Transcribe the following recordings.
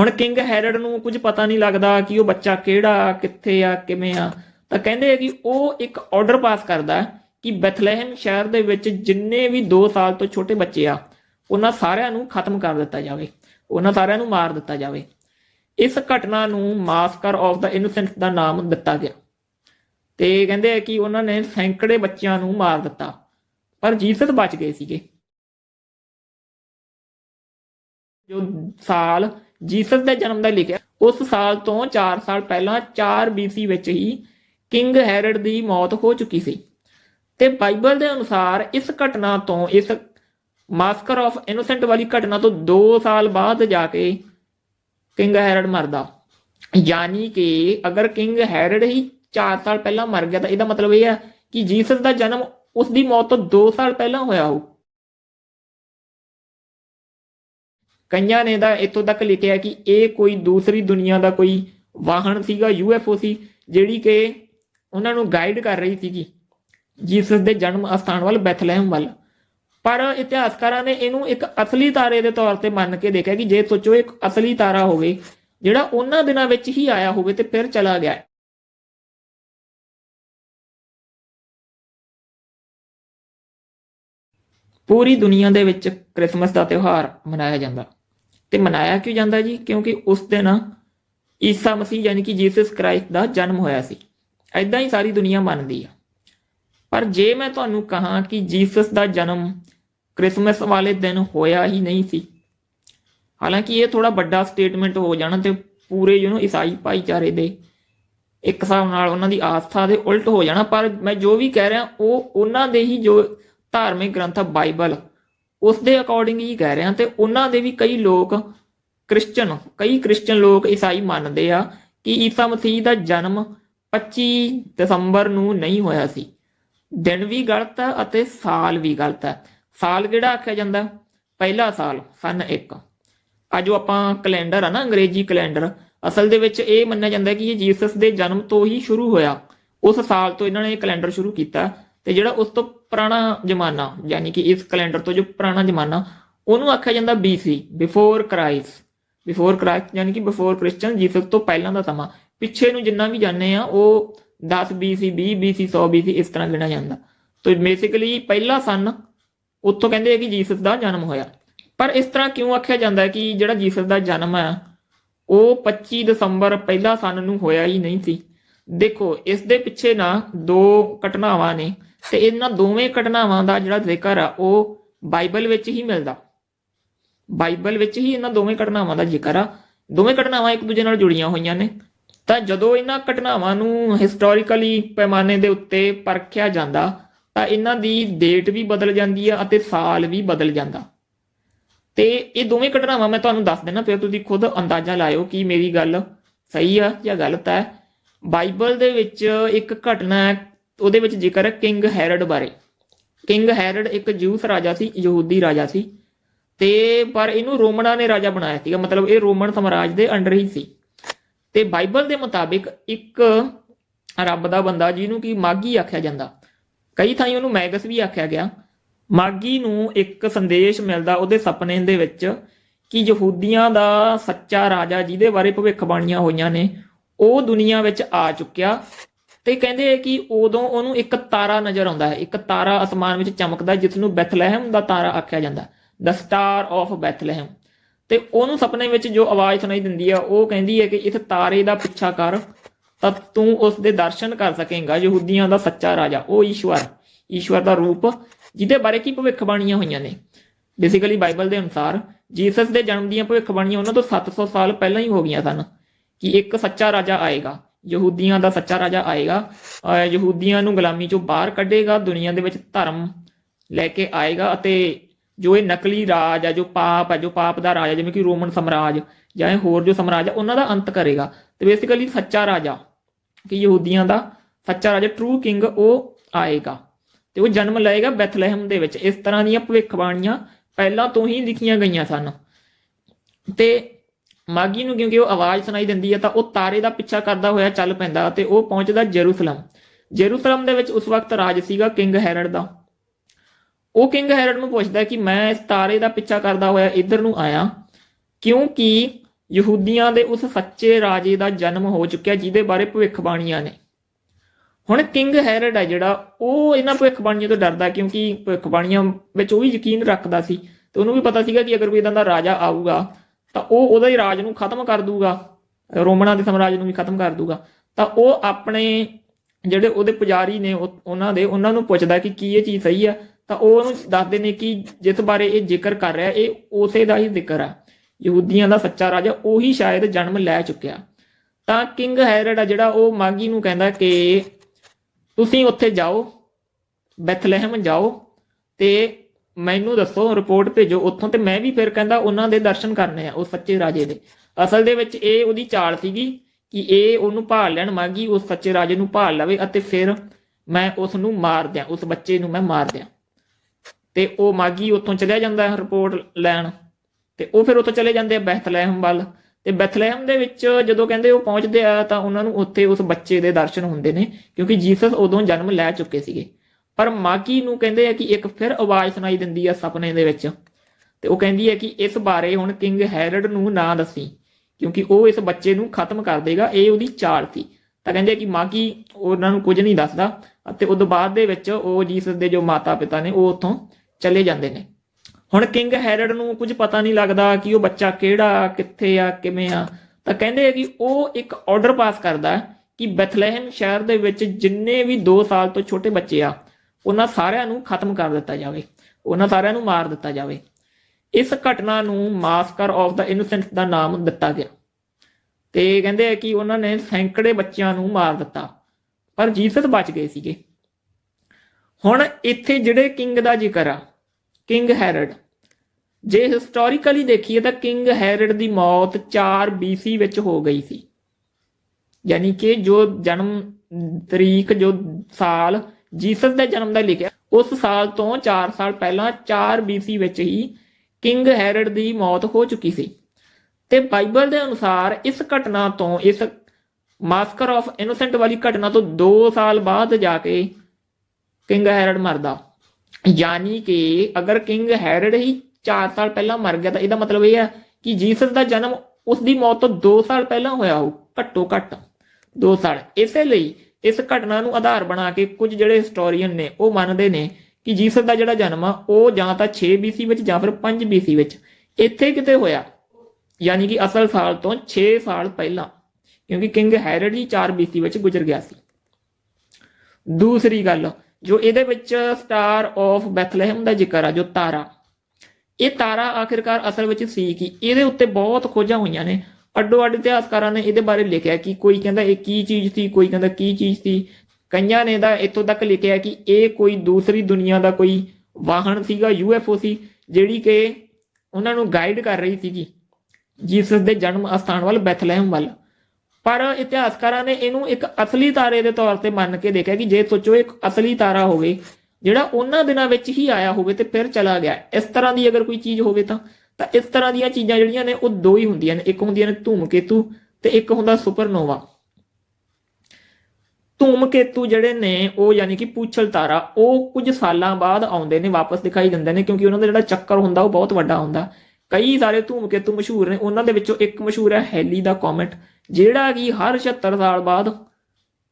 ਹੁਣ ਕਿੰਗ ਹੈਰਡ ਨੂੰ ਕੁਝ ਪਤਾ ਨਹੀਂ ਲੱਗਦਾ ਕਿ ਉਹ ਬੱਚਾ ਕਿਹੜਾ, ਕਿੱਥੇ ਆ, ਕਿਵੇਂ ਆ। ਤਾਂ ਕਹਿੰਦੇ ਆ ਕਿ ਉਹ ਇੱਕ ਆਰਡਰ ਪਾਸ ਕਰਦਾ ਹੈ ਕਿ ਬੈਥਲਹਿਮ ਸ਼ਹਿਰ ਦੇ ਵਿੱਚ ਜਿੰਨੇ ਵੀ 2 ਸਾਲ ਤੋਂ ਛੋਟੇ ਬੱਚੇ ਆ, ਉਹਨਾਂ ਸਾਰਿਆਂ ਨੂੰ ਖਤਮ ਕਰ ਦਿੱਤਾ ਜਾਵੇ। ਉਹਨਾਂ ਸਾਰਿਆਂ ਨੂੰ ਮਾਰ ਦਿੱਤਾ ਜਾਵੇ। ਇਸ ਘਟਨਾ ਨੂੰ ਮਾਸਕਰ ਆਫ ਦਾ ਇਨੋਸੈਂਟ ਦਾ ਨਾਮ ਦਿੱਤਾ ਗਿਆ। ਤੇ ਕਹਿੰਦੇ ਆ ਕਿ ਉਹਨਾਂ ਨੇ ਸੈਂਕੜੇ ਬੱਚਿਆਂ ਨੂੰ ਮਾਰ ਦਿੱਤਾ। ਪਰ ਜੀਸਸ ਬਚ ਗਏ ਸੀਗੇ। ਜੋ ਸਾਲ ਜੀਸਸ ਦੇ ਜਨਮ ਦਾ ਲਿਖਿਆ। ਉਸ ਸਾਲ ਤੋਂ 4 ਸਾਲ ਪਹਿਲਾਂ 4 BC ਵਿੱਚ ਹੀ ਕਿੰਗ ਹੈਰਡ ਦੀ ਮੌਤ ਹੋ ਚੁੱਕੀ ਸੀ। ਤੇ ਬਾਈਬਲ ਦੇ ਅਨੁਸਾਰ ਇਸ ਘਟਨਾ ਤੋਂ, ਇਸ ਮਾਸਕਰ ਆਫ ਇਨੋਸੈਂਟ ਵਾਲੀ ਘਟਨਾ ਤੋਂ 2 ਸਾਲ ਬਾਅਦ ਜਾ ਕੇ ਕਿੰਗ ਹੈਰਡ ਮਰਦਾ। ਯਾਨੀ ਕਿ ਅਗਰ ਕਿੰਗ ਹੈਰਡ ਹੀ 4 ਸਾਲ ਪਹਿਲਾਂ ਮਰ ਗਿਆ ਤਾਂ ਇਹਦਾ ਮਤਲਬ ਇਹ ਹੈ ਕਿ ਜੀਸਸ ਦਾ ਜਨਮ ਉਸ ਦੀ ਮੌਤ ਤੋਂ 2 ਸਾਲ ਪਹਿਲਾਂ ਹੋਇਆ ਹੋ ਕਈਆਂ ਨੇ ਤਾਂ ਇੱਥੋਂ ਤੱਕ ਲਿਖਿਆ ਕਿ ਇਹ ਕੋਈ ਦੂਸਰੀ ਦੁਨੀਆ ਦਾ ਕੋਈ ਵਾਹਨ ਸੀਗਾ ਯੂਐਫਓ ਸੀ, ਜਿਹੜੀ ਕਿ ਉਹਨਾਂ ਨੂੰ ਗਾਈਡ ਕਰ ਰਹੀ ਸੀਗੀ ਜੀਸਸ ਦੇ ਜਨਮ ਅਸਥਾਨ ਵੱਲ, ਬੈਥਲਹਿਮ ਵੱਲ। ਪਰ ਇਤਿਹਾਸਕਾਰਾਂ ਨੇ ਇਹਨੂੰ ਇੱਕ ਅਸਲੀ ਤਾਰੇ ਦੇ ਤੌਰ ਤੇ ਮੰਨ ਕੇ ਦੇਖਿਆ ਕਿ ਜੇ ਸੋਚੋ ਇੱਕ ਅਸਲੀ ਤਾਰਾ ਹੋਵੇ, ਜਿਹੜਾ ਉਹਨਾਂ ਦਿਨਾਂ ਵਿੱਚ ਹੀ ਆਇਆ ਹੋਵੇ ਤੇ ਫਿਰ ਚਲਾ ਗਿਆ ਪੂਰੀ ਦੁਨੀਆ ਦੇ ਵਿੱਚ ਕ੍ਰਿਸਮਸ ਦਾ ਤਿਉਹਾਰ ਮਨਾਇਆ ਜਾਂਦਾ। ਤੇ ਮਨਾਇਆ ਕਿਉਂ ਜਾਂਦਾ ਜੀ? ਕਿਉਂਕਿ ਉਸ ਦਿਨ ਈਸਾ ਮਸੀਹ ਯਾਨੀ ਕਿ ਜੀਸਸ ਕ੍ਰਾਈਸਟ ਦਾ ਜਨਮ ਹੋਇਆ ਸੀ। ਐਦਾਂ ਹੀ ਸਾਰੀ ਦੁਨੀਆ ਮੰਨਦੀ ਆ। ਪਰ ਜੇ ਮੈਂ ਤੁਹਾਨੂੰ ਕਹਾਂ ਕਿ ਜੀਸਸ ਦਾ ਜਨਮ ਕ੍ਰਿਸਮਸ ਵਾਲੇ ਦਿਨ ਹੋਇਆ ਹੀ ਨਹੀਂ ਸੀ, ਹਾਲਾਂਕਿ ਇਹ ਥੋੜਾ ਵੱਡਾ ਸਟੇਟਮੈਂਟ ਹੋ ਜਾਣਾ ਤੇ ਪੂਰੇ ਜਿਹਨੂੰ ਈਸਾਈ ਭਾਈਚਾਰੇ ਦੇ ਇੱਕ ਹਿਸਾਬ ਨਾਲ ਉਹਨਾਂ ਦੀ ਆਸਥਾ ਦੇ ਉਲਟ ਹੋ ਜਾਣਾ। ਪਰ ਮੈਂ ਜੋ ਵੀ ਕਹਿ ਰਿਹਾ, ਉਹ ਉਹਨਾਂ ਦੇ ਹੀ ਜੋ ਧਾਰਮਿਕ ਗ੍ਰੰਥ ਆ, ਬਾਈਬਲ। ਉਸ ਦੇ ਅਕੋਰਡਿੰਗ ਹੀ ਕਹਿ ਰਿਹਾ ਤੇ ਉਹਨਾਂ ਦੇ ਵੀ ਕਈ ਲੋਕ ਕ੍ਰਿਸਚਨ, ਕਈ ਕ੍ਰਿਸਚਨ ਲੋਕ ਈਸਾਈ ਮੰਨਦੇ ਆ ਕਿ ਈਸਾ ਮਸੀਹ ਦਾ ਜਨਮ 25 ਦਸੰਬਰ ਨੂੰ ਨਹੀਂ ਹੋਇਆ ਸੀ। ਦਿਨ ਵੀ ਗਲਤ ਹੈ ਅਤੇ ਸਾਲ ਵੀ ਗਲਤ ਹੈ। ਸਾਲ ਕਿਹੜਾ ਆਖਿਆ ਜਾਂਦਾ? ਪਹਿਲਾ ਸਾਲ, ਸਨ 1 ਆ ਜੋ ਆਪਾਂ ਕੈਲੰਡਰ ਆ ਨਾ, ਅੰਗਰੇਜ਼ੀ ਕੈਲੰਡਰ, ਅਸਲ ਦੇ ਵਿੱਚ ਇਹ ਮੰਨਿਆ ਜਾਂਦਾ ਕਿ ਇਹ ਜੀਸਸ ਦੇ ਜਨਮ ਤੋਂ ਹੀ ਸ਼ੁਰੂ ਹੋਇਆ। ਉਸ ਸਾਲ ਤੋਂ ਇਹਨਾਂ ਨੇ ਇਹ ਕੈਲੰਡਰ ਸ਼ੁਰੂ ਕੀਤਾ ਤੇ ਜਿਹੜਾ ਉਸ ਤੋਂ ਪੁਰਾਣਾ ਜ਼ਮਾਨਾ, ਯਾਨੀ ਕਿ ਇਸ ਕੈਲੰਡਰ ਤੋਂ ਜੋ ਪੁਰਾਣਾ ਜ਼ਮਾਨਾ, ਉਹਨੂੰ ਆਖਿਆ ਜਾਂਦਾ BC before Christ before Christ ਯਾਨੀ ਕਿ ਬਿਫੋਰ ਕ੍ਰਿਸਚਨ ਜੀਸਸ ਤੋਂ ਪਹਿਲਾਂ ਦਾ ਸਮਾਂ। ਪਿੱਛੇ ਨੂੰ ਜਿੰਨਾ ਵੀ ਜਾਣਦੇ ਆ, ਉਹ 10 BC 20 BC 100 BC ਇਸ ਤਰ੍ਹਾਂ ਗਿਣਿਆ ਜਾਂਦਾ। ਤੋ ਬੇਸਿਕਲੀ ਪਹਿਲਾ ਸਨ, ਉੱਥੋਂ ਕਹਿੰਦੇ ਆ ਕਿ ਜੀਸਸ ਦਾ ਜਨਮ ਹੋਇਆ। ਪਰ ਇਸ ਤਰ੍ਹਾਂ ਕਿਉਂ ਆਖਿਆ ਜਾਂਦਾ ਕਿ ਜਿਹੜਾ ਜੀਸਸ ਦਾ ਜਨਮ ਹੈ ਉਹ 25 ਦਸੰਬਰ ਪਹਿਲਾ ਸਨ ਨੂੰ ਹੋਇਆ ਹੀ ਨਹੀਂ ਸੀ। ਦੇਖੋ, ਇਸ ਦੇ ਪਿੱਛੇ ਨਾ ਦੋ ਘਟਨਾਵਾਂ ਨੇ। ਤੇ ਇਹਨਾਂ ਦੋਵੇਂ ਘਟਨਾਵਾਂ ਦਾ ਜਿਹੜਾ ਜ਼ਿਕਰ ਆ, ਉਹ ਬਾਈਬਲ ਵਿੱਚ ਹੀ ਮਿਲਦਾ। ਬਾਈਬਲ ਵਿੱਚ ਹੀ ਇਹਨਾਂ ਦੋਵੇਂ ਘਟਨਾਵਾਂ ਦਾ ਜ਼ਿਕਰ ਆ। ਦੋਵੇਂ ਘਟਨਾਵਾਂ ਇੱਕ ਦੂਜੇ ਨਾਲ ਜੁੜੀਆਂ ਹੋਈਆਂ ਨੇ। ਤਾਂ ਜਦੋਂ ਇਹਨਾਂ ਘਟਨਾਵਾਂ ਨੂੰ ਹਿਸਟੋਰੀਕਲੀ ਪੈਮਾਨੇ ਦੇ ਉੱਤੇ ਪਰਖਿਆ ਜਾਂਦਾ, ਤਾਂ ਇਹਨਾਂ ਦੀ ਡੇਟ ਵੀ ਬਦਲ ਜਾਂਦੀ ਆ ਅਤੇ ਸਾਲ ਵੀ ਬਦਲ ਜਾਂਦਾ। ਤੇ ਇਹ ਦੋਵੇਂ ਘਟਨਾਵਾਂ ਮੈਂ ਤੁਹਾਨੂੰ ਦੱਸ ਦੇਣਾ ਫਿਰ ਤੁਸੀਂ ਖੁਦ ਅੰਦਾਜ਼ਾ ਲਾਇਓ ਕਿ ਮੇਰੀ ਗੱਲ ਸਹੀ ਆ ਜਾਂ ਗਲਤ ਹੈ ਬਾਈਬਲ ਦੇ ਵਿੱਚ ਇੱਕ ਘਟਨਾ ਹੈ ਉਹਦੇ ਵਿੱਚ ਜ਼ਿਕਰ ਹੈ ਕਿੰਗ ਹੈਰਡ ਬਾਰੇ। ਕਿੰਗ ਹੈਰਡ ਇੱਕ ਜੂਸ ਰਾਜਾ ਸੀ, ਯਹੂਦੀ ਰਾਜਾ ਸੀ। ਤੇ ਪਰ ਇਹਨੂੰ ਰੋਮਣਾ ਨੇ ਰਾਜਾ ਬਣਾਇਆ ਸੀਗਾ। ਮਤਲਬ ਇਹ ਰੋਮਨ ਸਾਮਰਾਜ ਦੇ ਅੰਡਰ ਹੀ ਸੀ। ਤੇ ਬਾਈਬਲ ਦੇ ਮੁਤਾਬਿਕ ਇੱਕ ਰੱਬ ਦਾ ਬੰਦਾ ਜਿਹਨੂੰ ਕਿ ਮਾਗੀ ਆਖਿਆ ਜਾਂਦਾ। ਕਈ ਥਾਈਂ ਉਹਨੂੰ ਮੈਗਸ ਵੀ ਆਖਿਆ ਗਿਆ। ਮਾਗੀ ਨੂੰ ਇੱਕ ਸੰਦੇਸ਼ ਮਿਲਦਾ ਉਹਦੇ ਸੁਪਨੇ ਦੇ ਵਿੱਚ ਕਿ ਯਹੂਦੀਆਂ ਦਾ ਸੱਚਾ ਰਾਜਾ ਜਿਹਦੇ ਬਾਰੇ ਭਵਿੱਖਬਾਣੀਆਂ ਹੋਈਆਂ ਨੇ, ਉਹ ਦੁਨੀਆ ਵਿੱਚ ਆ ਚੁੱਕਿਆ। ਤੇ ਕਹਿੰਦੇ ਆ ਕਿ ਉਦੋਂ ਉਹਨੂੰ ਇੱਕ ਤਾਰਾ ਨਜ਼ਰ ਆਉਂਦਾ ਹੈ। ਇੱਕ ਤਾਰਾ ਅਸਮਾਨ ਵਿੱਚ ਚਮਕਦਾ ਜਿਸ ਨੂੰ ਬੈਥਲਹਿਮ ਦਾ ਤਾਰਾ ਆਖਿਆ ਜਾਂਦਾ ਦਾ ਸਟਾਰ ਆਫ ਬੈਥਲਹਿਮ ਤੇ ਉਹਨੂੰ ਸੁਪਨੇ ਵਿੱਚ ਜੋ ਆਵਾਜ਼ ਸੁਣਾਈ ਦਿੰਦੀ ਆ, ਉਹ ਕਹਿੰਦੀ ਹੈ ਕਿ ਇਸ ਤਾਰੇ ਦਾ ਪਿੱਛਾ ਕਰ, ਤਾਂ ਤੂੰ ਉਸ ਦੇ ਦਰਸ਼ਨ ਕਰ ਸਕੇਗਾ, ਯਹੂਦੀਆਂ ਦਾ ਸੱਚਾ ਰਾਜਾ, ਉਹ ਈਸ਼ਵਰ। ਈਸ਼ਵਰ ਦਾ ਰੂਪ, ਜਿਹਦੇ ਬਾਰੇ ਕੀ ਭਵਿੱਖਬਾਣੀਆਂ ਹੋਈਆਂ ਨੇ? ਬੇਸਿਕਲੀ ਬਾਈਬਲ ਦੇ ਅਨੁਸਾਰ, ਜੀਸਸ ਦੇ ਜਨਮ ਦੀਆਂ ਭਵਿੱਖਬਾਣੀਆਂ ਉਹਨਾਂ ਤੋਂ 700 ਸਾਲ ਪਹਿਲਾਂ ਹੀ ਹੋ ਗਈਆਂ ਸਨ, ਕਿ ਇੱਕ ਸੱਚਾ ਰਾਜਾ ਆਏਗਾ। ਯਹੂਦੀਆਂ ਦਾ ਸੱਚਾ ਰਾਜਾ ਆਏਗਾ ਯਹੂਦੀਆਂ ਨੂੰ ਗੁਲਾਮੀ ਚੋਂ ਬਾਹਰ ਕੱਢੇਗਾ, ਦੁਨੀਆ ਦੇ ਵਿੱਚ ਧਰਮ ਲੈ ਕੇ ਆਏਗਾ ਅਤੇ ਜੋ ਇਹ ਨਕਲੀ ਰਾਜ ਹੈ ਜੋ ਪਾਪ ਹੈ ਜੋ ਪਾਪ ਦਾ ਰਾਜ ਹੈ ਜਿਵੇਂ ਕਿ ਰੋਮਨ ਸਾਮਰਾਜ ਜਾਂ ਹੋਰ ਜੋ ਸਾਮਰਾਜ ਹੈ ਉਹਨਾਂ ਦਾ ਅੰਤ ਕਰੇਗਾ। ਤੇ ਬੇਸਿਕਲੀ ਸੱਚਾ ਰਾਜਾ, ਕਿ ਯਹੂਦੀਆਂ ਦਾ ਸੱਚਾ ਰਾਜਾ ਟਰੂ ਕਿੰਗ ਉਹ ਆਏਗਾ ਤੇ ਉਹ ਜਨਮ ਲਏਗਾ ਬੈਥਲਹਿਮ ਦੇ ਵਿੱਚ। ਇਸ ਤਰ੍ਹਾਂ ਦੀਆਂ ਭਵਿੱਖਬਾਣੀਆਂ ਪਹਿਲਾਂ ਤੋਂ ਹੀ ਲਿਖੀਆਂ ਗਈਆਂ ਸਨ। ਤੇ ਮਾਗੀ ਨੂੰ ਕਿਉਂਕਿ ਉਹ ਆਵਾਜ਼ ਸੁਣਾਈ ਦਿੰਦੀ ਹੈ ਤਾਂ ਉਹ ਤਾਰੇ ਦਾ ਪਿੱਛਾ ਕਰਦਾ ਹੋਇਆ ਚੱਲ ਪੈਂਦਾ ਅਤੇ ਉਹ ਪਹੁੰਚਦਾ ਜੈਰੂਸਲਮ। ਜੈਰੂਸਲਮ ਦੇ ਵਿੱਚ ਉਸ ਵਕਤ ਰਾਜ ਸੀਗਾ ਕਿੰਗ ਹੈਰਡ ਦਾ। ਉਹ ਕਿੰਗ ਹੈਰਡ ਨੂੰ ਪੁੱਛਦਾ ਕਿ ਮੈਂ ਇਸ ਤਾਰੇ ਦਾ ਪਿੱਛਾ ਕਰਦਾ ਹੋਇਆ ਇੱਧਰ ਨੂੰ ਆਇਆ, ਕਿਉਂਕਿ ਯਹੂਦੀਆਂ ਦੇ ਉਸ ਸੱਚੇ ਰਾਜੇ ਦਾ ਜਨਮ ਹੋ ਚੁੱਕਿਆ ਜਿਹਦੇ ਬਾਰੇ ਭਵਿੱਖਬਾਣੀਆਂ ਨੇ। ਹੁਣ ਕਿੰਗ ਹੈਰਡ ਹੈ ਜਿਹੜਾ, ਉਹ ਇਹਨਾਂ ਭਵਿੱਖਬਾਣੀਆਂ ਤੋਂ ਡਰਦਾ ਕਿਉਂਕਿ ਭਵਿੱਖਬਾਣੀਆਂ ਵਿੱਚ ਉਹ ਵੀ ਯਕੀਨ ਰੱਖਦਾ ਸੀ। ਤੇ ਉਹਨੂੰ ਵੀ ਪਤਾ ਸੀਗਾ ਕਿ ਅਗਰ ਕੋਈ ਇਦਾਂ ਦਾ ਰਾਜਾ ਆਊਗਾ ਤਾਂ ਉਹ ਉਹਦਾ ਹੀ ਰਾਜ ਨੂੰ ਖਤਮ ਕਰ ਦੂਗਾ। ਰੋਮਨਾਂ ਦੇ ਸਾਮਰਾਜ ਨੂੰ ਵੀ ਖਤਮ ਕਰ ਦੂਗਾ। ਤਾਂ ਉਹ ਆਪਣੇ ਜਿਹੜੇ ਉਹਦੇ ਪੁਜਾਰੀ ਨੇ ਉਹਨਾਂ ਦੇ, ਉਹਨਾਂ ਨੂੰ ਪੁੱਛਦਾ ਕਿ ਕੀ ਇਹ ਚੀਜ਼ ਸਹੀ ਆ? ਤਾਂ ਉਹ ਉਹਨੂੰ ਦੱਸਦੇ ਨੇ ਕਿ ਜਿਸ ਬਾਰੇ ਇਹ ਜ਼ਿਕਰ ਕਰ ਰਿਹਾ, ਇਹ ਉਸੇ ਦਾ ਹੀ ਜ਼ਿਕਰ ਆ। ਯਹੂਦੀਆਂ ਦਾ ਸੱਚਾ ਰਾਜਾ ਉਹੀ ਸ਼ਾਇਦ ਜਨਮ ਲੈ ਚੁੱਕਿਆ। ਤਾਂ ਕਿੰਗ ਹੈਰਡ ਆ ਜਿਹੜਾ ਉਹ ਮਾਗੀ ਨੂੰ ਕਹਿੰਦਾ ਕਿ ਤੁਸੀਂ ਉੱਥੇ ਜਾਓ, ਬੈਥਲਹਿਮ ਜਾਓ ਤੇ ਮੈਨੂੰ ਦੱਸੋ ਰਿਪੋਰਟ ਭੇਜੋ। ਉੱਥੋਂ ਤੇ ਮੈਂ ਵੀ ਫਿਰ ਕਹਿੰਦਾ ਉਹਨਾਂ ਦੇ ਦਰਸ਼ਨ ਕਰਨੇ ਆ ਉਸ ਸੱਚੇ ਰਾਜੇ ਦੇ। ਅਸਲ ਦੇ ਵਿੱਚ ਇਹ ਉਹਦੀ ਚਾਲ ਸੀਗੀ ਕਿ ਇਹ ਉਹਨੂੰ ਭਾਲ ਲੈਣ ਮਾਗੀ, ਉਸ ਸੱਚੇ ਰਾਜੇ ਨੂੰ ਭਾਲ ਲਵੇ ਅਤੇ ਫਿਰ ਮੈਂ ਉਸ ਨੂੰ ਮਾਰ ਦਿਆਂ, ਉਸ ਬੱਚੇ ਨੂੰ ਮੈਂ ਮਾਰ ਦਿਆਂ। ਤੇ ਉਹ ਮਾਗੀ ਉੱਥੋਂ ਚਲਿਆ ਜਾਂਦਾ ਹੈ ਰਿਪੋਰਟ ਲੈਣ। ਤੇ ਉਹ ਫਿਰ ਉੱਥੋਂ ਚਲੇ ਜਾਂਦੇ ਆ ਬੈਥਲਹਿਮ ਵੱਲ। ਤੇ ਬੈਥਲਹਿਮ ਦੇ ਵਿੱਚ ਜਦੋਂ ਕਹਿੰਦੇ ਉਹ ਪਹੁੰਚਦੇ ਆ ਤਾਂ ਉਹਨਾਂ ਨੂੰ ਉੱਥੇ ਉਸ ਬੱਚੇ ਦੇ ਦਰਸ਼ਨ ਹੁੰਦੇ ਨੇ, ਕਿਉਂਕਿ ਜੀਸਸ ਉਦੋਂ ਜਨਮ ਲੈ ਚੁੱਕੇ ਸੀਗੇ। ਪਰ ਮਾਗੀ ਨੂੰ ਕਹਿੰਦੇ ਆ ਕਿ ਇੱਕ ਫਿਰ ਆਵਾਜ਼ ਸੁਣਾਈ ਦਿੰਦੀ ਆ ਸੁਪਨੇ ਦੇ ਵਿੱਚ। ਤੇ ਉਹ ਕਹਿੰਦੀ ਹੈ ਕਿ ਇਸ ਬਾਰੇ ਹੁਣ ਕਿੰਗ ਹੈਰਡ ਨੂੰ ਨਾ ਦੱਸੀ, ਕਿਉਂਕਿ ਉਹ ਇਸ ਬੱਚੇ ਨੂੰ ਖਤਮ ਕਰ ਦੇਗਾ, ਇਹ ਉਹਦੀ ਚਾਲ ਸੀ। ਤਾਂ ਕਹਿੰਦੇ ਆ ਕਿ ਮਾਗੀ ਉਹਨਾਂ ਨੂੰ ਕੁਝ ਨਹੀਂ ਦੱਸਦਾ ਅਤੇ ਉਦੋਂ ਬਾਅਦ ਦੇ ਵਿੱਚ ਉਹ ਜੀਸਸ ਦੇ ਜੋ ਮਾਤਾ ਪਿਤਾ ਨੇ, ਉਹ ਉੱਥੋਂ ਚਲੇ ਜਾਂਦੇ ਨੇ। ਹੁਣ ਕਿੰਗ ਹੈਰਡ ਨੂੰ ਕੁਝ ਪਤਾ ਨਹੀਂ ਲੱਗਦਾ ਕਿ ਉਹ ਬੱਚਾ ਕਿਹੜਾ, ਕਿੱਥੇ ਆ, ਕਿਵੇਂ ਆ। ਤਾਂ ਕਹਿੰਦੇ ਆ ਕਿ ਉਹ ਇੱਕ ਆਰਡਰ ਪਾਸ ਕਰਦਾ ਕਿ ਬੈਥਲਹਿਮ ਸ਼ਹਿਰ ਦੇ ਵਿੱਚ ਜਿੰਨੇ ਵੀ 2 ਸਾਲ ਤੋਂ ਛੋਟੇ ਬੱਚੇ ਆ ਉਹਨਾਂ ਸਾਰਿਆਂ ਨੂੰ ਖਤਮ ਕਰ ਦਿੱਤਾ ਜਾਵੇ, ਉਹਨਾਂ ਸਾਰਿਆਂ ਨੂੰ ਮਾਰ ਦਿੱਤਾ ਜਾਵੇ। ਇਸ ਘਟਨਾ ਨੂੰ ਮਾਸਕਰ ਆਫ ਦਾ ਇਨੋਸੈਂਟ ਦਾ ਨਾਮ ਦਿੱਤਾ ਗਿਆ। ਤੇ ਕਹਿੰਦੇ ਆ ਕਿ ਉਹਨਾਂ ਨੇ ਸੈਂਕੜੇ ਬੱਚਿਆਂ ਨੂੰ ਮਾਰ ਦਿੱਤਾ, ਪਰ ਜੀਸਸ ਬਚ ਗਏ ਸੀਗੇ। ਹੁਣ ਇੱਥੇ ਜਿਹੜੇ ਕਿੰਗ ਦਾ ਜ਼ਿਕਰ ਆ, ਕਿੰਗ ਹੈਰਡ, ਜੇ ਹਿਸਟੋਰੀਕਲੀ ਦੇਖੀਏ ਤਾਂ ਕਿੰਗ ਹੈਰਡ ਦੀ ਮੌਤ 4 BC ਵਿੱਚ ਹੋ ਗਈ ਸੀ। ਯਾਨੀ ਕਿ ਜੋ ਜਨਮ, ਤਰੀਕ, ਜੋ ਸਾਲ ਜੀਸਸ ਦੇ ਜਨਮ ਦਾ ਲਿਖਿਆ। ਉਸ ਸਾਲ ਤੋਂ 4 ਸਾਲ ਪਹਿਲਾਂ 4 BC ਵਿੱਚ ਹੀ ਕਿੰਗ ਹੈਰਡ ਦੀ ਮੌਤ ਹੋ ਚੁੱਕੀ ਸੀ। ਤੇ ਬਾਈਬਲ ਦੇ ਅਨੁਸਾਰ ਇਸ ਘਟਨਾ ਤੋਂ, ਇਸ ਮਾਸਕਰ ਆਫ ਇਨੋਸੈਂਟ ਵਾਲੀ ਘਟਨਾ ਤੋਂ 2 ਸਾਲ ਬਾਅਦ ਜਾ ਕੇ ਕਿੰਗ ਹੈਰਡ ਮਰਦਾ। ਯਾਨੀ ਕਿ ਅਗਰ ਕਿੰਗ ਹੈਰਡ ਹੀ 4 ਸਾਲ ਪਹਿਲਾਂ ਮਰ ਗਿਆ ਤਾਂ ਇਹਦਾ ਮਤਲਬ ਇਹ ਹੈ ਕਿ ਜੀਸਸ ਦਾ ਜਨਮ ਉਸ ਦੀ ਮੌਤ ਤੋਂ 2 ਸਾਲ ਪਹਿਲਾਂ ਹੋਇਆ ਹੋ ਘੱਟੋ ਘੱਟ 2 ਸਾਲ। ਇਸੇ ਲਈ ਇਸ ਘਟਨਾ ਨੂੰ ਆਧਾਰ ਬਣਾ ਕੇ ਕੁਝ ਜਿਹੜੇ ਹਿਸਟੋਰੀਅਨ ਨੇ, ਉਹ ਮੰਨਦੇ ਨੇ ਕਿ ਜੀਸਸ ਦਾ ਜਿਹੜਾ ਜਨਮ ਆ, ਉਹ ਜਾਂ ਤਾਂ 6 BC ਵਿੱਚ ਜਾਂ ਫਿਰ 5 BC ਵਿੱਚ ਇੱਥੇ ਕਿਤੇ ਹੋਇਆ। ਯਾਨੀ ਕਿ ਅਸਲ ਸਾਲ ਤੋਂ 6 ਸਾਲ ਪਹਿਲਾਂ, ਕਿਉਂਕਿ ਕਿੰਗ ਹੈਰਡ ਜੀ 4 BC ਵਿੱਚ ਗੁਜ਼ਰ ਗਿਆ ਸੀ। ਦੂਸਰੀ ਗੱਲ, ਜੋ ਇਹਦੇ ਵਿੱਚ ਸਟਾਰ ਆਫ ਬੈਥਲਹਿਮ ਦਾ ਜ਼ਿਕਰ ਆ, ਜੋ ਤਾਰਾ, ਇਹ ਤਾਰਾ ਆਖਿਰਕਾਰ ਅਸਲ ਵਿੱਚ ਸੀ ਕਿ ਇਹਦੇ ਉੱਤੇ ਬਹੁਤ ਖੋਜਾਂ ਹੋਈਆਂ ਨੇ ਅੱਡੋ ਅੱਡ ਇਤਿਹਾਸਕਾਰਾਂ ਨੇ ਇਹਦੇ ਬਾਰੇ ਲਿਖਿਆ ਕਿ ਕੋਈ ਕਹਿੰਦਾ ਇਹ ਕੀ ਚੀਜ਼ ਸੀ, ਕੋਈ ਕਹਿੰਦਾ ਕੀ ਚੀਜ਼ ਸੀ। ਕਈਆਂ ਨੇ ਦਾ ਇੱਥੋਂ ਤੱਕ ਲਿਖਿਆ ਕਿ ਇਹ ਕੋਈ ਦੂਸਰੀ ਦੁਨੀਆ ਦਾ ਕੋਈ ਵਾਹਨ ਸੀਗਾ ਯੂਐਫਓ ਸੀ, ਜਿਹੜੀ ਕਿ ਉਹਨਾਂ ਨੂੰ ਗਾਈਡ ਕਰ ਰਹੀ ਸੀਗੀ ਜੀਸਸ ਦੇ ਜਨਮ ਅਸਥਾਨ ਵੱਲ, ਬੈਥਲਹਿਮ ਵੱਲ। ਪਰ ਇਤਿਹਾਸਕਾਰਾਂ ਨੇ ਇਹਨੂੰ ਇੱਕ ਅਸਲੀ ਤਾਰੇ ਦੇ ਤੌਰ ਤੇ ਮੰਨ ਕੇ ਦੇਖਿਆ ਕਿ ਜੇ ਸੋਚੋ ਇੱਕ ਅਸਲੀ ਤਾਰਾ ਹੋਵੇ, ਜਿਹੜਾ ਉਹਨਾਂ ਦਿਨਾਂ ਵਿੱਚ ਹੀ ਆਇਆ ਹੋਵੇ ਤੇ ਫਿਰ ਚਲਾ ਗਿਆ। ਇਸ ਤਰ੍ਹਾਂ ਦੀ ਅਗਰ ਕੋਈ ਚੀਜ਼ ਹੋਵੇ ਤਾਂ ਤਾਂ ਇਸ ਤਰ੍ਹਾਂ ਦੀਆਂ ਚੀਜ਼ਾਂ ਜਿਹੜੀਆਂ ਨੇ ਉਹ ਦੋ ਹੀ ਹੁੰਦੀਆਂ ਨੇ। ਇੱਕ ਹੁੰਦੀਆਂ ਨੇ ਧੂਮਕੇਤੂ ਤੇ ਇੱਕ ਹੁੰਦਾ ਸੁਪਰਨੋਵਾ। ਧੂਮਕੇਤੂ ਜਿਹੜੇ ਨੇ, ਉਹ ਯਾਨੀ ਕਿ ਪੂਛਲ ਤਾਰਾ, ਉਹ ਕੁਝ ਸਾਲਾਂ ਬਾਅਦ ਆਉਂਦੇ ਨੇ, ਵਾਪਸ ਦਿਖਾਈ ਦਿੰਦੇ ਨੇ ਕਿਉਂਕਿ ਉਹਨਾਂ ਦਾ ਜਿਹੜਾ ਚੱਕਰ ਹੁੰਦਾ, ਉਹ ਬਹੁਤ ਵੱਡਾ ਹੁੰਦਾ। ਕਈ ਸਾਰੇ ਧੂਮਕੇਤੂ ਮਸ਼ਹੂਰ ਨੇ, ਉਹਨਾਂ ਦੇ ਵਿੱਚੋਂ ਇੱਕ ਮਸ਼ਹੂਰ ਹੈ ਹੈਲੀ ਦਾ ਕੋਮੇਟ, ਜਿਹੜਾ ਕਿ ਹਰ 76 ਸਾਲ ਬਾਅਦ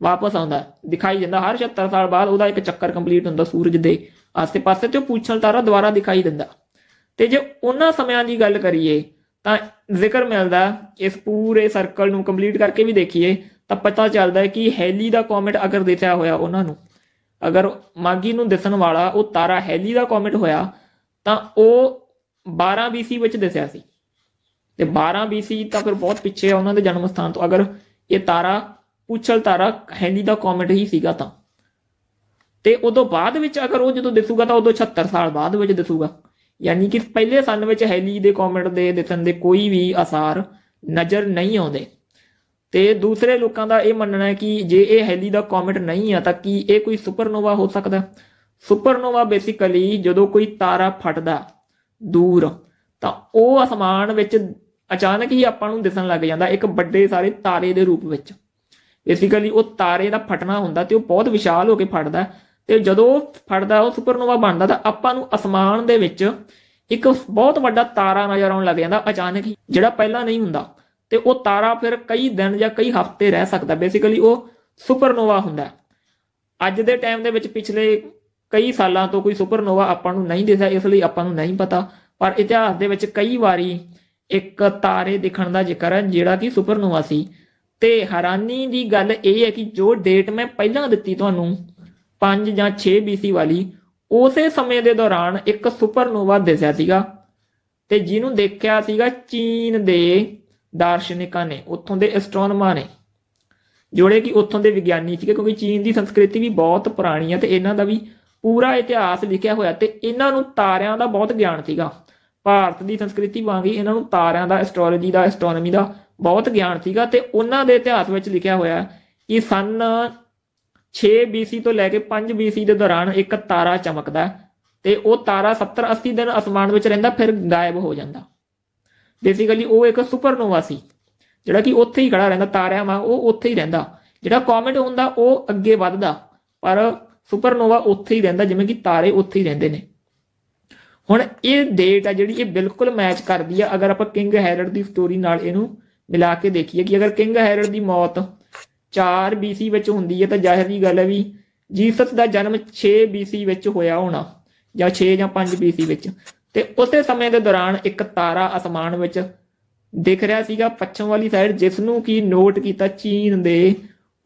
ਵਾਪਸ ਆਉਂਦਾ। ਦਿਖਾਈ ਦਿੰਦਾ, ਹਰ 76 ਸਾਲ ਬਾਅਦ ਉਹਦਾ ਇੱਕ ਚੱਕਰ ਕੰਪਲੀਟ ਹੁੰਦਾ ਸੂਰਜ ਦੇ ਆਸ-ਪਾਸੇ ਤੇ ਉਹ ਪੂਛਲ ਤਾਰਾ ਦੁਬਾਰਾ ਦਿਖਾਈ ਦਿੰਦਾ। ਤੇ ਜੇ ਉਹਨਾਂ ਸਮਿਆਂ ਦੀ ਗੱਲ ਕਰੀਏ, ਤਾਂ ਜ਼ਿਕਰ ਮਿਲਦਾ ਇਸ ਪੂਰੇ ਸਰਕਲ ਨੂੰ ਕੰਪਲੀਟ ਕਰਕੇ ਵੀ ਦੇਖੀਏ, ਤਾਂ ਪਤਾ ਚੱਲਦਾ ਹੈ ਕਿ ਹੈਲੀ ਦਾ ਕੋਮੇਟ ਅਗਰ ਦਿਸਿਆ ਹੋਇਆ ਉਹਨਾਂ ਨੂੰ, ਅਗਰ ਮਾਗੀ ਨੂੰ ਦਿਸਣ ਵਾਲਾ ਉਹ ਤਾਰਾ ਹੈਲੀ ਦਾ ਕੋਮੇਟ ਹੋਇਆ, ਤਾਂ ਉਹ 12 BC ਵਿੱਚ ਦਿਸਿਆ ਸੀ। ਤੇ 12 BC ਤਾਂ ਫਿਰ ਬਹੁਤ ਪਿੱਛੇ ਆ ਉਹਨਾਂ ਦੇ ਜਨਮ ਸਥਾਨ ਤੋਂ, ਅਗਰ ਇਹ ਤਾਰਾ, ਪੁੱਛਲ ਤਾਰਾ ਹੈਲੀ ਦਾ ਕੋਮੇਟ ਹੀ ਸੀਗਾ ਤਾਂ। ਤੇ ਉਦੋਂ ਬਾਅਦ ਵਿੱਚ ਅਗਰ ਉਹ ਜਦੋਂ ਦਿਸੂਗਾ ਤਾਂ ਉਦੋਂ 76 ਸਾਲ ਬਾਅਦ ਵਿੱਚ ਦਿਸੂਗਾ। ਯਾਨੀ ਕਿ ਪਹਿਲੇ ਸੰਨ ਵਿੱਚ ਹੈਲੀ ਦੇ ਕੋਮੇਟ ਦੇ ਦਿਸਣ ਦੇ ਕੋਈ ਵੀ ਅਸਾਰ ਨਜ਼ਰ ਨਹੀਂ ਆਉਂਦੇ। ਤੇ ਦੂਸਰੇ ਲੋਕਾਂ ਦਾ ਇਹ ਮੰਨਣਾ ਹੈ ਕਿ ਜੇ ਇਹ ਹੈਲੀ ਦਾ ਕੋਮੇਟ ਨਹੀਂ ਆ, ਤਾਂ ਕੀ ਇਹ ਕੋਈ ਸੁਪਰਨੋਵਾ ਹੋ ਸਕਦਾ? ਸੁਪਰਨੋਵਾ ਬੇਸਿਕਲੀ ਜਦੋਂ ਕੋਈ ਤਾਰਾ ਫਟਦਾ ਦੂਰ, ਤਾਂ ਉਹ ਅਸਮਾਨ ਵਿੱਚ ਅਚਾਨਕ ਹੀ ਆਪਾਂ ਨੂੰ ਦਿਸਣ ਲੱਗ ਜਾਂਦਾ ਇੱਕ ਵੱਡੇ ਸਾਰੇ ਤਾਰੇ ਦੇ ਰੂਪ ਵਿੱਚ। ਬੇਸਿਕਲੀ ਉਹ ਤਾਰੇ ਦਾ ਫਟਣਾ ਹੁੰਦਾ ਤੇ ਉਹ ਬਹੁਤ ਵਿਸ਼ਾਲ ਹੋ ਕੇ ਫਟਦਾ। ਤੇ ਜਦੋਂ ਫੜਦਾ, ਉਹ ਸੁਪਰਨੋਵਾ ਬਣਦਾ, ਤਾਂ ਆਪਾਂ ਨੂੰ ਅਸਮਾਨ ਦੇ ਵਿੱਚ ਇੱਕ ਬਹੁਤ ਵੱਡਾ ਤਾਰਾ ਨਜ਼ਰ ਆਉਣ ਲੱਗ ਜਾਂਦਾ ਅਚਾਨਕ ਹੀ, ਜਿਹੜਾ ਪਹਿਲਾਂ ਨਹੀਂ ਹੁੰਦਾ। ਤੇ ਉਹ ਤਾਰਾ ਫਿਰ ਕਈ ਦਿਨ ਜਾਂ ਕਈ ਹਫ਼ਤੇ ਰਹਿ ਸਕਦਾ। ਬੇਸਿਕਲੀ ਉਹ ਸੁਪਰਨੋਵਾ ਹੁੰਦਾ। ਅੱਜ ਦੇ ਟਾਈਮ ਦੇ ਵਿੱਚ ਪਿਛਲੇ ਕਈ ਸਾਲਾਂ ਤੋਂ ਕੋਈ ਸੁਪਰਨੋਵਾ ਆਪਾਂ ਨੂੰ ਨਹੀਂ ਦਿਸਿਆ, ਇਸ ਲਈ ਆਪਾਂ ਨੂੰ ਨਹੀਂ ਪਤਾ। ਪਰ ਇਤਿਹਾਸ ਦੇ ਵਿੱਚ ਕਈ ਵਾਰੀ ਇੱਕ ਤਾਰੇ ਦਿਖਣ ਦਾ ਜ਼ਿਕਰ ਹੈ, ਜਿਹੜਾ ਕਿ ਸੁਪਰਨੋਵਾ ਸੀ। ਤੇ ਹੈਰਾਨੀ ਦੀ ਗੱਲ ਇਹ ਹੈ ਕਿ ਜੋ ਡੇਟ ਮੈਂ ਪਹਿਲਾਂ ਦਿੱਤੀ ਤੁਹਾਨੂੰ 5 ਜਾਂ 6 BC ਵਾਲੀ ਉਸੇ ਸਮੇਂ ਦੇ ਦੌਰਾਨ ਇੱਕ ਸੁਪਰਨੋਵਾ ਦਿਸਿਆ ਸੀਗਾ ਤੇ ਜਿਹਨੂੰ ਦੇਖਿਆ ਸੀਗਾ ਚੀਨ ਦੇ ਦਾਰਸ਼ਨਿਕਾਂ ਨੇ, ਉੱਥੋਂ ਦੇ ਐਸਟ੍ਰੋਨਮਾ ਨੇ ਜਿਹੜੇ ਕਿ ਉੱਥੋਂ ਦੇ ਵਿਗਿਆਨੀ ਸੀਗੇ, ਕਿਉਂਕਿ ਚੀਨ ਦੀ ਸੰਸਕ੍ਰਿਤੀ ਵੀ ਬਹੁਤ ਪੁਰਾਣੀ ਹੈ ਤੇ ਇਹਨਾਂ ਦਾ ਵੀ ਪੂਰਾ ਇਤਿਹਾਸ ਲਿਖਿਆ ਹੋਇਆ ਤੇ ਇਹਨਾਂ ਨੂੰ ਤਾਰਿਆਂ ਦਾ ਬਹੁਤ ਗਿਆਨ ਸੀਗਾ। ਭਾਰਤ ਦੀ ਸੰਸਕ੍ਰਿਤੀ ਵਾਂਗ ਹੀ ਇਹਨਾਂ ਨੂੰ ਤਾਰਿਆਂ ਦਾ ਐਸਟ੍ਰੋਲੋਜੀ ਦਾ ਐਸਟ੍ਰੋਨਮੀ ਦਾ ਬਹੁਤ ਗਿਆਨ ਸੀਗਾ ਤੇ ਉਹਨਾਂ ਦੇ ਇਤਿਹਾਸ ਵਿੱਚ ਲਿਖਿਆ ਹੋਇਆ ਕਿ ਸਨ 6 BC ਤੋਂ ਲੈ ਕੇ 5 BC ਦੇ ਦੌਰਾਨ ਇੱਕ ਤਾਰਾ ਚਮਕਦਾ ਤੇ ਉਹ ਤਾਰਾ 70 80 ਦਿਨ ਅਸਮਾਨ ਵਿੱਚ ਰਹਿੰਦਾ, ਫਿਰ ਗਾਇਬ ਹੋ ਜਾਂਦਾ। ਬੇਸਿਕਲੀ ਉਹ ਇੱਕ ਸੁਪਰਨੋਵਾ ਸੀ, ਜਿਹੜਾ ਕਿ ਉੱਥੇ ਹੀ ਖੜਾ ਰਹਿੰਦਾ, ਤਾਰਿਆਂ ਵਾਂ ਉਹ ਉੱਥੇ ਹੀ ਰਹਿੰਦਾ। ਜਿਹੜਾ ਕੋਮੇਟ ਹੁੰਦਾ, ਉਹ ਅੱਗੇ ਵੱਧਦਾ, ਪਰ ਸੁਪਰਨੋਵਾ ਉੱਥੇ ਹੀ ਰਹਿੰਦਾ, ਜਿਵੇਂ ਕਿ ਤਾਰੇ ਉੱਥੇ ਹੀ ਰਹਿੰਦੇ ਨੇ। ਹੁਣ ਇਹ ਡੇਟ ਆ ਜਿਹੜੀ ਇਹ ਬਿਲਕੁਲ ਮੈਚ ਕਰਦੀ ਆ, ਅਗਰ ਆਪਾਂ ਕਿੰਗ ਹੈਰਡ ਦੀ ਸਟੋਰੀ ਨਾਲ ਇਹਨੂੰ ਮਿਲਾ ਕੇ ਦੇਖੀਏ ਕਿ ਅਗਰ ਕਿੰਗ ਹੈਰਡ ਦੀ ਮੌਤ 4 BC ਵਿੱਚ ਹੁੰਦੀ ਹੈ ਤਾਂ ਜ਼ਾਹਿਰ ਦੀ ਗੱਲ ਹੈ ਵੀ ਜੀਸਸ ਦਾ ਜਨਮ 6 BC ਵਿੱਚ ਹੋਇਆ ਹੋਣਾ ਜਾਂ 6 ਜਾਂ 5 BC ਵਿੱਚ। ਤੇ ਉਸੇ ਸਮੇਂ ਦੇ ਦੌਰਾਨ ਇੱਕ ਤਾਰਾ ਅਸਮਾਨ ਵਿੱਚ ਦਿਖ ਰਿਹਾ ਸੀਗਾ ਪੱਛਮ ਵਾਲੀ ਸਾਈਡ ਜਿਸ ਨੂੰ ਕੀ ਨੋਟ ਕੀਤਾ ਚੀਨ ਦੇ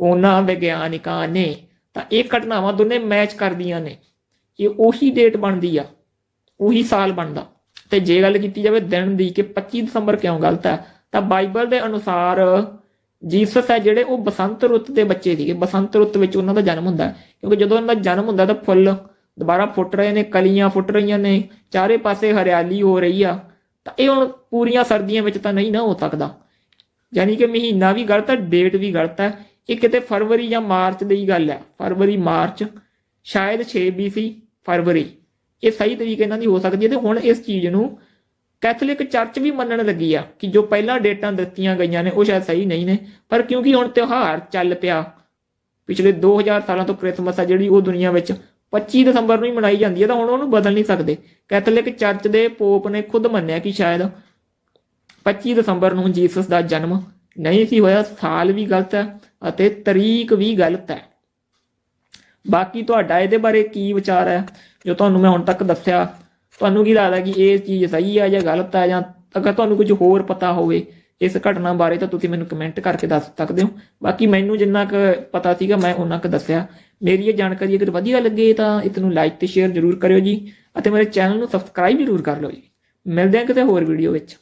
ਉਹਨਾਂ ਵਿਗਿਆਨਿਕਾਂ ਨੇ। ਤਾਂ ਇਹ ਘਟਨਾਵਾਂ ਦੋਨੇ ਮੈਚ ਕਰਦੀਆਂ ਨੇ ਇਹ ਉਹੀ ਡੇਟ ਬਣਦੀ ਆ, ਉਹੀ ਸਾਲ ਬਣਦਾ। ਤੇ ਜੇ ਗੱਲ ਕੀਤੀ ਜਾਵੇ ਦਿਨ ਦੀ ਕਿ 25 ਦਸੰਬਰ ਕਿਉਂ ਗਲਤ ਹੈ, ਤਾਂ ਬਾਈਬਲ ਦੇ ਅਨੁਸਾਰ ਜੀਸਸ ਹੈ ਜਿਹੜੇ ਉਹ ਬਸੰਤ ਰੁੱਤ ਦੇ ਬੱਚੇ ਸੀਗੇ। ਬਸੰਤ ਰੁੱਤ ਵਿੱਚ ਉਹਨਾਂ ਦਾ ਜਨਮ ਹੁੰਦਾ ਕਿਉਂਕਿ ਜਦੋਂ ਉਹਨਾਂ ਦਾ ਜਨਮ ਹੁੰਦਾ ਤਾਂ ਫੁੱਲ ਦੁਬਾਰਾ ਫੁੱਟ ਰਹੇ ਨੇ, ਕਲੀਆਂ ਫੁੱਟ ਰਹੀਆਂ ਨੇ, ਚਾਰੇ ਪਾਸੇ ਹਰਿਆਲੀ ਹੋ ਰਹੀ ਆ। ਤਾਂ ਇਹ ਹੁਣ ਪੂਰੀਆਂ ਸਰਦੀਆਂ ਵਿੱਚ ਤਾਂ ਨਹੀਂ ਨਾ ਹੋ ਸਕਦਾ। ਯਾਨੀ ਕਿ ਮਹੀਨਾ ਵੀ ਗਲਤ ਹੈ, ਡੇਟ ਵੀ ਗਲਤ ਹੈ। ਇਹ ਕਿਤੇ ਫਰਵਰੀ ਜਾਂ ਮਾਰਚ ਦੀ ਗੱਲ ਹੈ। ਫਰਵਰੀ, ਮਾਰਚ, ਸ਼ਾਇਦ 6 BC ਫਰਵਰੀ। ਇਹ ਸਹੀ ਤਰੀਕੇ ਨਾਲ ਨਹੀਂ ਹੋ ਸਕਦੀ। ਤੇ ਹੁਣ ਇਸ ਚੀਜ਼ ਨੂੰ ਕੈਥੋਲਿਕ ਚਰਚ ਵੀ ਮੰਨਣ ਲੱਗੀ ਆ ਕਿ ਜੋ ਪਹਿਲਾਂ ਡੇਟਾਂ ਦਿੱਤੀਆਂ ਗਈਆਂ ਨੇ, ਉਹ ਸ਼ਾਇਦ ਸਹੀ ਨਹੀਂ ਨੇ। ਪਰ ਕਿਉਂਕਿ ਹੁਣ ਤਿਉਹਾਰ ਚੱਲ ਪਿਆ, ਪਿਛਲੇ 2000 ਸਾਲਾਂ ਤੋਂ ਕ੍ਰਿਸਮਸ ਆ ਜਿਹੜੀ, ਉਹ ਦੁਨੀਆ ਵਿੱਚ 25 ਦਸੰਬਰ ਨੂੰ ਹੀ ਮਨਾਈ ਜਾਂਦੀ ਹੈ ਤਾਂ ਹੁਣ ਉਹਨੂੰ ਬਦਲ ਨਹੀਂ ਸਕਦੇ। ਕੈਥੋਲਿਕ ਚਰਚ ਦੇ ਪੋਪ ਨੇ ਖੁਦ ਮੰਨਿਆ ਕਿ ਸ਼ਾਇਦ 25 ਦਸੰਬਰ ਨੂੰ ਜੀਸਸ ਦਾ ਜਨਮ ਨਹੀਂ ਸੀ ਹੋਇਆ, ਸਾਲ ਵੀ ਗਲਤ ਹੈ ਅਤੇ ਤਰੀਕ ਵੀ ਗਲਤ ਹੈ। ਬਾਕੀ ਤੁਹਾਡਾ ਇਹਦੇ ਬਾਰੇ ਕੀ ਵਿਚਾਰ ਹੈ, ਜੋ ਤੁਹਾਨੂੰ ਮੈਂ ਹੁਣ ਤੱਕ ਦੱਸਿਆ ਤੁਹਾਨੂੰ ਕੀ ਲੱਗਦਾ ਕਿ ਇਹ ਚੀਜ਼ ਸਹੀ ਹੈ ਜਾਂ ਗਲਤ ਹੈ ਜਾਂ ਅਗਰ ਤੁਹਾਨੂੰ ਕੁਝ ਹੋਰ ਪਤਾ ਹੋਵੇ ਇਸ ਘਟਨਾ ਬਾਰੇ ਤਾਂ ਤੁਸੀਂ ਮੈਨੂੰ ਕਮੈਂਟ ਕਰਕੇ ਦੱਸ ਸਕਦੇ ਹੋ। ਬਾਕੀ ਮੈਨੂੰ ਜਿੰਨਾ ਕੁ ਪਤਾ ਸੀਗਾ ਮੈਂ ਉਹਨਾਂ ਕੁ ਦੱਸਿਆ। ਮੇਰੀ ਇਹ ਜਾਣਕਾਰੀ ਅਗਰ ਵਧੀਆ ਲੱਗੇ ਤਾਂ ਇਸ ਨੂੰ ਲਾਈਕ ਤੇ ਸ਼ੇਅਰ ਜ਼ਰੂਰ ਕਰਿਓ ਜੀ ਅਤੇ ਮੇਰੇ ਚੈਨਲ ਨੂੰ ਸਬਸਕ੍ਰਾਈਬ ਜ਼ਰੂਰ ਕਰ ਲਓ ਜੀ। ਮਿਲਦੇ ਹਾਂ ਕਿਤੇ ਹੋਰ ਵੀਡੀਓ ਵਿੱਚ।